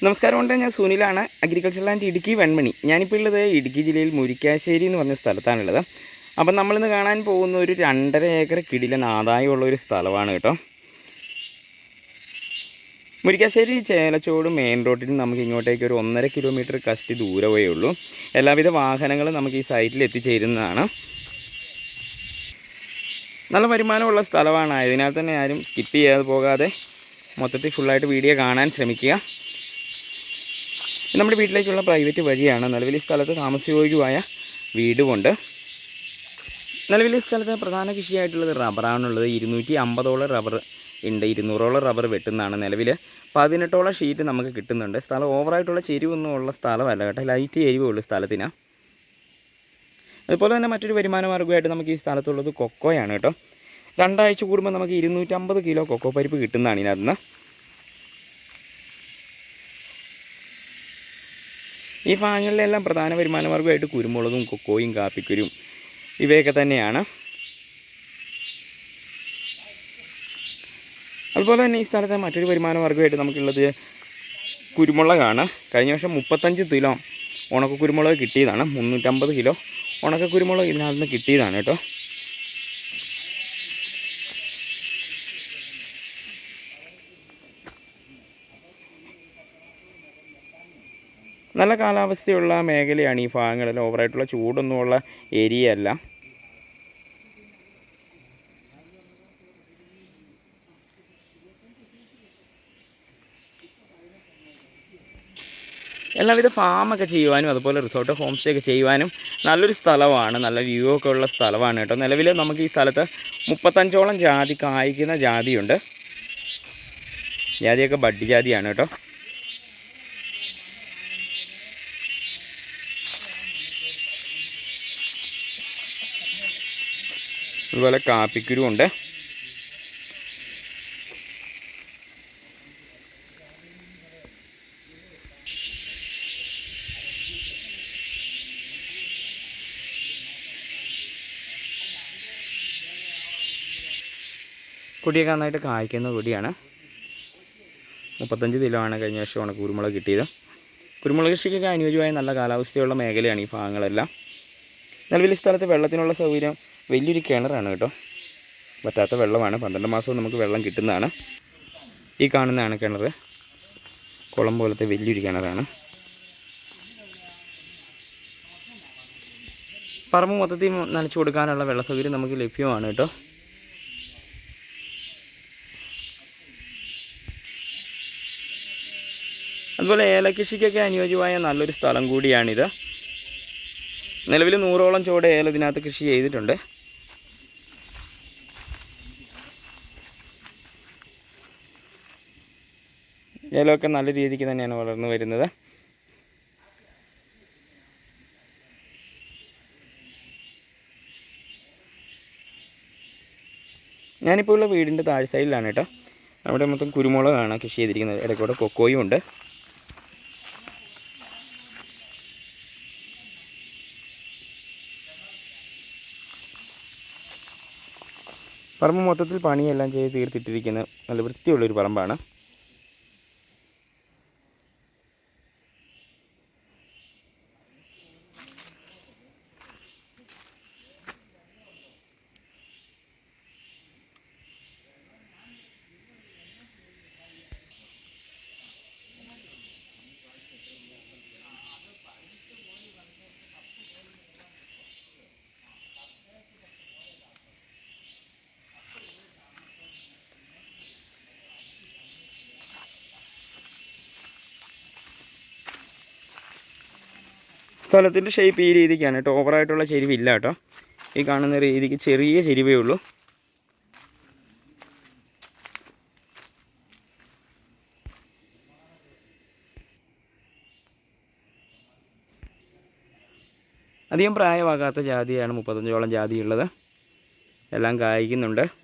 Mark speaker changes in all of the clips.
Speaker 1: നമസ്കാരം ഉണ്ട്. ഞാൻ സുനിലാണ്. Agriculture land Idukki Venmani. ഞാനിപ്പോൾ ഉള്ളത് ഇടുക്കി ജില്ലയിൽ മുരിക്കാശ്ശേരി എന്ന് പറഞ്ഞ സ്ഥലത്താണുള്ളത്. അപ്പം നമ്മളിന്ന് കാണാൻ പോകുന്ന ഒരു രണ്ടര ഏക്കർ കിടിലൻ ആദായമുള്ള ഒരു സ്ഥലമാണ് കേട്ടോ. മുരിക്കാശ്ശേരി ചേലച്ചോട് മെയിൻ റോഡിൽ നമുക്ക് ഇങ്ങോട്ടേക്ക് ഒരു ഒന്നര കിലോമീറ്റർ കഷ്ടി ദൂരമേ ഉള്ളൂ. എല്ലാവിധ വാഹനങ്ങളും നമുക്ക് ഈ സൈറ്റിൽ എത്തിച്ചേരുന്നതാണ്. നല്ല വരുമാനമുള്ള സ്ഥലമാണ്. അതിനാൽ തന്നെ ആരും സ്കിപ്പ് ചെയ്യാതെ പോകാതെ മൊത്തത്തിൽ ഫുള്ളായിട്ട് വീഡിയോ കാണാൻ ശ്രമിക്കുക. നമ്മുടെ വീട്ടിലേക്കുള്ള പ്രൈവറ്റ് വഴിയാണ്. നിലവിൽ ഈ സ്ഥലത്ത് താമസയോഗ്യമായ വീടുമുണ്ട്. നിലവിൽ ഈ സ്ഥലത്ത് പ്രധാന കൃഷിയായിട്ടുള്ളത് റബ്ബറാണുള്ളത്. ഇരുന്നൂറ്റി അമ്പതോളം റബ്ബർ ഉണ്ട്. ഇരുന്നൂറോളം റബ്ബർ വെട്ടുന്നതാണ്. നിലവിൽ പതിനെട്ടോളം ഷീറ്റ് നമുക്ക് കിട്ടുന്നുണ്ട്. സ്ഥലം ഓവറായിട്ടുള്ള ചെരിവൊന്നും ഉള്ള സ്ഥലമല്ല കേട്ടോ. ലൈറ്റ് എരിവേ ഉള്ളൂ സ്ഥലത്തിന്. അതുപോലെ തന്നെ മറ്റൊരു വരുമാന മാർഗമായിട്ട് നമുക്ക് ഈ സ്ഥലത്തുള്ളത് കൊക്കോയാണ് കേട്ടോ. രണ്ടാഴ്ച കൂടുമ്പോൾ നമുക്ക് ഇരുന്നൂറ്റമ്പത് കിലോ കൊക്കോ പരിപ്പ് കിട്ടുന്നതാണ് ഇതിനകത്ത് ഈ ഭാഗങ്ങളിലെല്ലാം പ്രധാന വരുമാന മാർഗമായിട്ട് കുരുമുളകും കൊക്കോയും കാപ്പിക്കുരും ഇവയൊക്കെ തന്നെയാണ്. അതുപോലെ തന്നെ ഈ സ്ഥലത്തെ മറ്റൊരു വരുമാന മാർഗമായിട്ട് നമുക്കുള്ളത് കുരുമുളകാണ്. കഴിഞ്ഞ വർഷം മുപ്പത്തഞ്ച് കിലോ ഉണക്ക കുരുമുളക് കിട്ടിയതാണ്. മുന്നൂറ്റമ്പത് കിലോ ഉണക്ക കുരുമുളക് ഇതിനകത്ത് നിന്ന് കിട്ടിയതാണ് കേട്ടോ. നല്ല കാലാവസ്ഥയുള്ള മേഖലയാണ് ഈ ഭാഗങ്ങളിൽ ഓവറായിട്ടുള്ള ചൂടൊന്നുമുള്ള ഏരിയ അല്ല എല്ലാവിധ ഫാമൊക്കെ ചെയ്യുവാനും അതുപോലെ റിസോർട്ട് ഹോം സ്റ്റേ ഒക്കെ ചെയ്യുവാനും നല്ലൊരു സ്ഥലമാണ്. നല്ല വ്യൂ ഒക്കെ ഉള്ള സ്ഥലമാണ് കേട്ടോ. നിലവിൽ നമുക്ക് ഈ സ്ഥലത്ത് മുപ്പത്തഞ്ചോളം ജാതി കായ്ക്കുന്ന ജാതിയുണ്ട്. ജാതിയൊക്കെ ബഡ്ഡി ജാതിയാണ് കേട്ടോ. അതുപോലെ കാപ്പിക്കുരു ഉണ്ട്. കൊടിയൊക്കെ നന്നായിട്ട് കായ്ക്കുന്ന കൊടിയാണ് മുപ്പത്തഞ്ച് കിലോ ആണ് കഴിഞ്ഞ വർഷമാണ് കുരുമുളക് കിട്ടിയത്. കുരുമുളക് കൃഷിക്കൊക്കെ അനുയോജ്യമായ നല്ല കാലാവസ്ഥയുള്ള മേഖലയാണ് ഈ ഭാഗങ്ങളെല്ലാം. നിലവിൽ സ്ഥലത്ത് വെള്ളത്തിനുള്ള സൗകര്യം വലിയൊരു കിണറാണ് കേട്ടോ. പറ്റാത്ത വെള്ളമാണ്. പന്ത്രണ്ട് മാസവും നമുക്ക് വെള്ളം കിട്ടുന്നതാണ്. ഈ കാണുന്നതാണ് കിണർ കുളം പോലത്തെ വലിയൊരു കിണറാണ്. പറമ്പ് മൊത്തത്തിൽ നനച്ചു കൊടുക്കാനുള്ള വെള്ള സൗകര്യം നമുക്ക് ലഭ്യമാണ് കേട്ടോ. അതുപോലെ ഏലകൃഷിക്കൊക്കെ അനുയോജ്യമായ നല്ലൊരു സ്ഥലം കൂടിയാണിത്. നിലവിൽ നൂറോളം ചുവട് ഏല ഇതിനകത്ത് കൃഷി ചെയ്തിട്ടുണ്ട്. ഏലമൊക്കെ നല്ല രീതിക്ക് തന്നെയാണ് വളർന്നു വരുന്നത്. ഞാനിപ്പോൾ ഉള്ള വീടിന്റെ താഴെ സൈഡിലാണ് കേട്ടോ. അവിടെ മൊത്തം കുരുമുളകാണ് കൃഷി ചെയ്തിരിക്കുന്നത്. ഇടയ്ക്കൂടെ കൊക്കോയും ഉണ്ട്. പറമ്പ് മൊത്തത്തിൽ പണിയെല്ലാം ചെയ്ത് തീർത്തിട്ടിരിക്കുന്ന നല്ല വൃത്തിയുള്ളൊരു പറമ്പാണ്. സ്ഥലത്തിന്റെ ഷേപ്പ് ഈ രീതിക്കാണ്. കേട്ടോ ഓവറായിട്ടുള്ള ചെരിവില്ല കേട്ടോ. ഈ കാണുന്ന രീതിക്ക് ചെറിയ ചെരിവേ ഉള്ളൂ. അധികം പ്രായമാകാത്ത ജാതിയാണ് മുപ്പത്തഞ്ചോളം ജാതിയുള്ളത്. എല്ലാം കായ്ക്കുന്നുണ്ട്.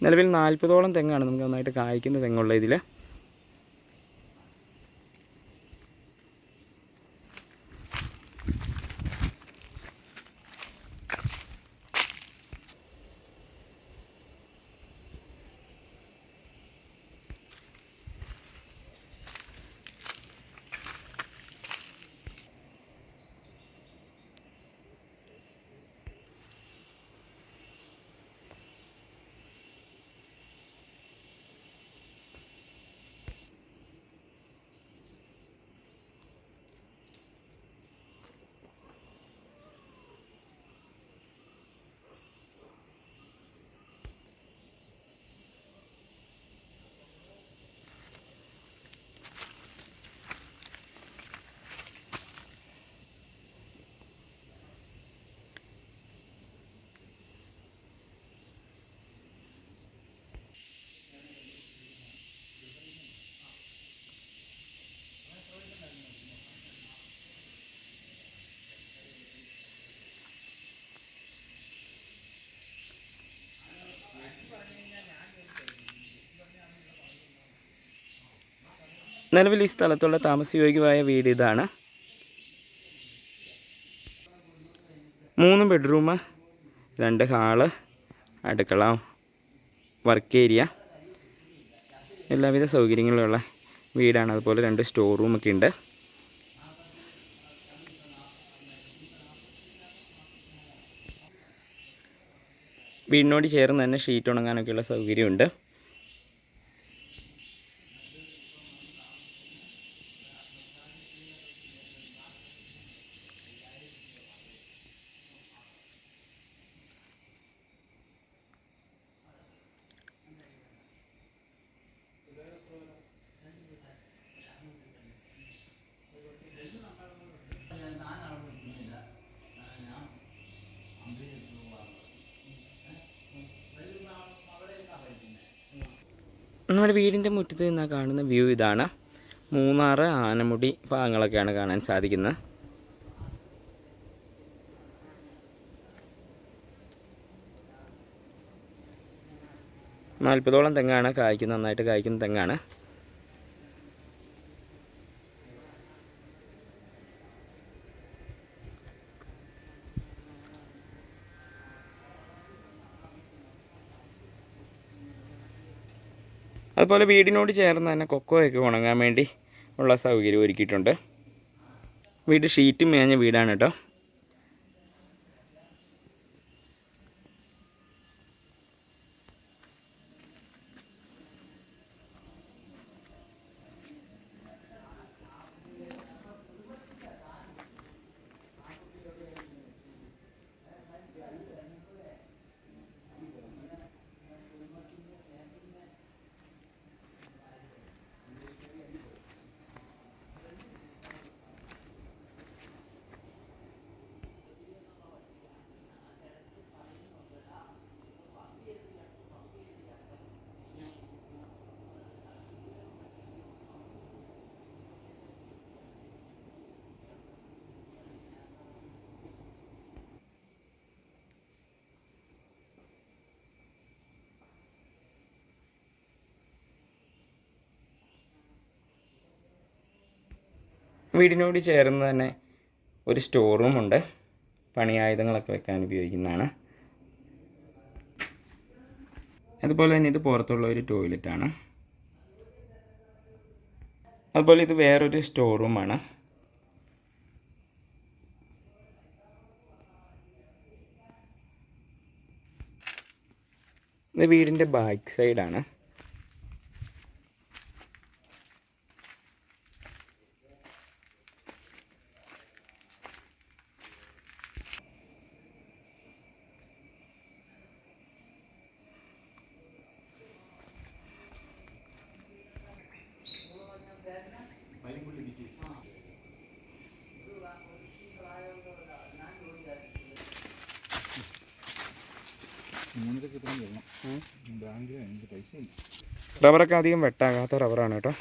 Speaker 1: നിലവിൽ നാൽപ്പതോളം തെങ്ങാണ് നമുക്ക് നന്നായിട്ട് കായ്ക്കുന്ന തെങ്ങുള്ള ഇതിൽ നിലവിൽ ഈ സ്ഥലത്തുള്ള താമസയോഗ്യമായ വീട് ഇതാണ്. മൂന്ന് ബെഡ്റൂം രണ്ട് ഹാൾ അടുക്കള വർക്ക് ഏരിയ. എല്ലാവിധ സൗകര്യങ്ങളുള്ള വീടാണ്. അതുപോലെ രണ്ട് സ്റ്റോർ റൂമൊക്കെ ഉണ്ട്. വീടിനോട് ചേർന്ന് തന്നെ ഷീറ്റ് ഉണങ്ങാനൊക്കെയുള്ള സൗകര്യമുണ്ട്. നമ്മുടെ വീടിന്റെ മുറ്റത്ത് നിന്ന് കാണുന്ന വ്യൂ ഇതാണ്. മൂന്നാറ് ആനമുടി ഭാഗങ്ങളൊക്കെയാണ് കാണാൻ സാധിക്കുന്നത്. നാൽപ്പതോളം തെങ്ങാണ്. കായ്ക്കുന്ന നന്നായിട്ട് കായ്ക്കുന്ന തെങ്ങാണ്. അതുപോലെ വീടിനോട് ചേർന്ന് തന്നെ കൊക്കോയൊക്കെ ഉണങ്ങാൻ വേണ്ടി ഉള്ള സൗകര്യം ഒരുക്കിയിട്ടുണ്ട്. വീട് ഷീറ്റും മേഞ്ഞ വീടാണ് കേട്ടോ. വീടിനോട് ചേർന്ന് തന്നെ ഒരു സ്റ്റോർ റൂമുണ്ട് പണിയായുധങ്ങളൊക്കെ വെക്കാൻ ഉപയോഗിക്കുന്നതാണ്. അതുപോലെ തന്നെ ഇത് പുറത്തുള്ള ഒരു ടോയ്ലറ്റാണ്. അതുപോലെ ഇത് വേറൊരു സ്റ്റോർ റൂമാണ് ഇത് വീടിന്റെ ബാക്ക് സൈഡാണ്. റബ്ബറൊക്കെ അധികം വെട്ടാകാത്ത റബ്ബറാണ് കേട്ടോ.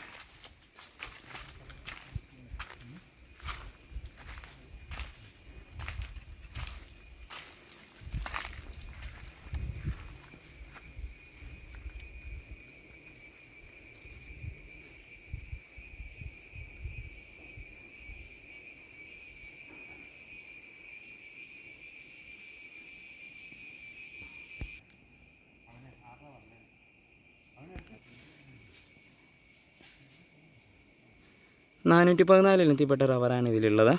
Speaker 1: നാനൂറ്റി പതിനാല് ഇനത്തിൽപ്പെട്ട റബ്ബറാണ് ഇതിലുള്ളത്.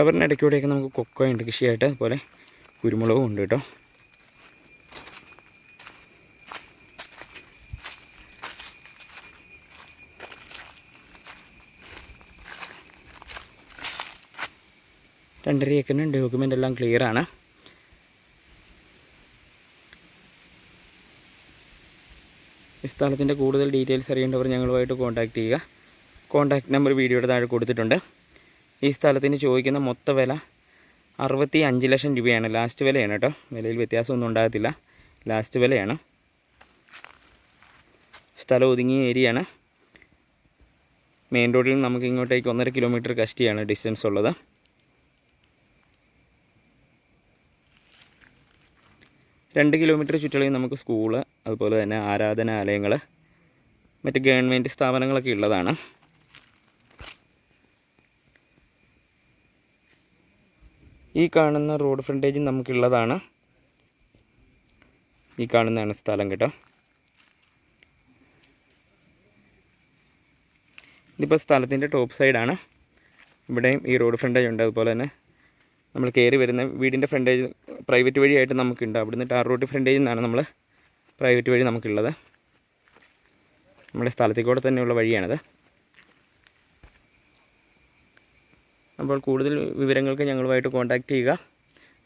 Speaker 1: റബ്ബറിന്റെ ഇടയ്ക്കൂടെയൊക്കെ നമുക്ക് കൊക്കോ ഉണ്ട് കൃഷിയായിട്ട്. അതുപോലെ കുരുമുളകും ഉണ്ട് കേട്ടോ. രണ്ടര ഏക്കറിന് ഡോക്യുമെന്റ് എല്ലാം ക്ലിയർ ആണ്. ഈ സ്ഥലത്തിന്റെ കൂടുതൽ ഡീറ്റെയിൽസ് അറിയേണ്ടവർ ഞങ്ങളുമായിട്ട് കോൺടാക്റ്റ് ചെയ്യുക. കോൺടാക്റ്റ് നമ്പർ വീഡിയോയുടെ താഴെ കൊടുത്തിട്ടുണ്ട്. ഈ സ്ഥലത്തിന് ചോദിക്കുന്ന മൊത്ത വില അറുപത്തി അഞ്ച് ലക്ഷം രൂപയാണ്. ലാസ്റ്റ് വിലയാണ് കേട്ടോ. വിലയിൽ വ്യത്യാസമൊന്നും ഉണ്ടാകത്തില്ല. ലാസ്റ്റ് വിലയാണ്. സ്ഥലം ഒതുങ്ങിയ ഏരിയയാണ് മെയിൻ റോഡിൽ നമുക്ക് ഇങ്ങോട്ടേക്ക് ഒന്നര കിലോമീറ്റർ കഷ്ടിയാണ് ഡിസ്റ്റൻസ് ഉള്ളത്. രണ്ട് കിലോമീറ്റർ ചുറ്റളവിൽ നമുക്ക് സ്കൂൾ അതുപോലെ തന്നെ ആരാധനാലയങ്ങൾ മറ്റ് ഗവൺമെന്റ് സ്ഥാപനങ്ങളൊക്കെ ഉള്ളതാണ്. ഈ കാണുന്ന റോഡ് ഫ്രണ്ടേജ് നമുക്കുള്ളതാണ്. ഈ കാണുന്നതാണ് സ്ഥലം കേട്ടോ. ഇതിപ്പോൾ സ്ഥലത്തിന്റെ ടോപ്പ് സൈഡാണ് ഇവിടെയും ഈ റോഡ് ഫ്രണ്ടേജ് ഉണ്ട്. അതുപോലെ തന്നെ നമ്മൾ കയറി വരുന്ന വീടിന്റെ ഫ്രണ്ടേജ് പ്രൈവറ്റ് വഴിയായിട്ട് നമുക്കുണ്ട്. അവിടുന്ന് ടാർ റോഡ് ഫ്രണ്ടേജിൽ നിന്നാണ് നമ്മൾ പ്രൈവറ്റ് വഴി നമുക്കുള്ളത്. നമ്മുടെ സ്ഥലത്തേക്കൂടെ തന്നെയുള്ള വഴിയാണിത്. അപ്പോൾ കൂടുതൽ വിവരങ്ങൾക്ക് ഞങ്ങളുമായിട്ട് കോൺടാക്റ്റ് ചെയ്യുക.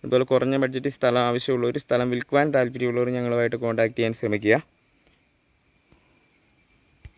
Speaker 1: അതുപോലെ കുറഞ്ഞ ബഡ്ജറ്റിൽ സ്ഥലം ആവശ്യമുള്ളവർ സ്ഥലം വിൽക്കുവാൻ താല്പര്യമുള്ളവർ ഞങ്ങളുമായിട്ട് കോൺടാക്റ്റ് ചെയ്യാൻ ശ്രമിക്കുക.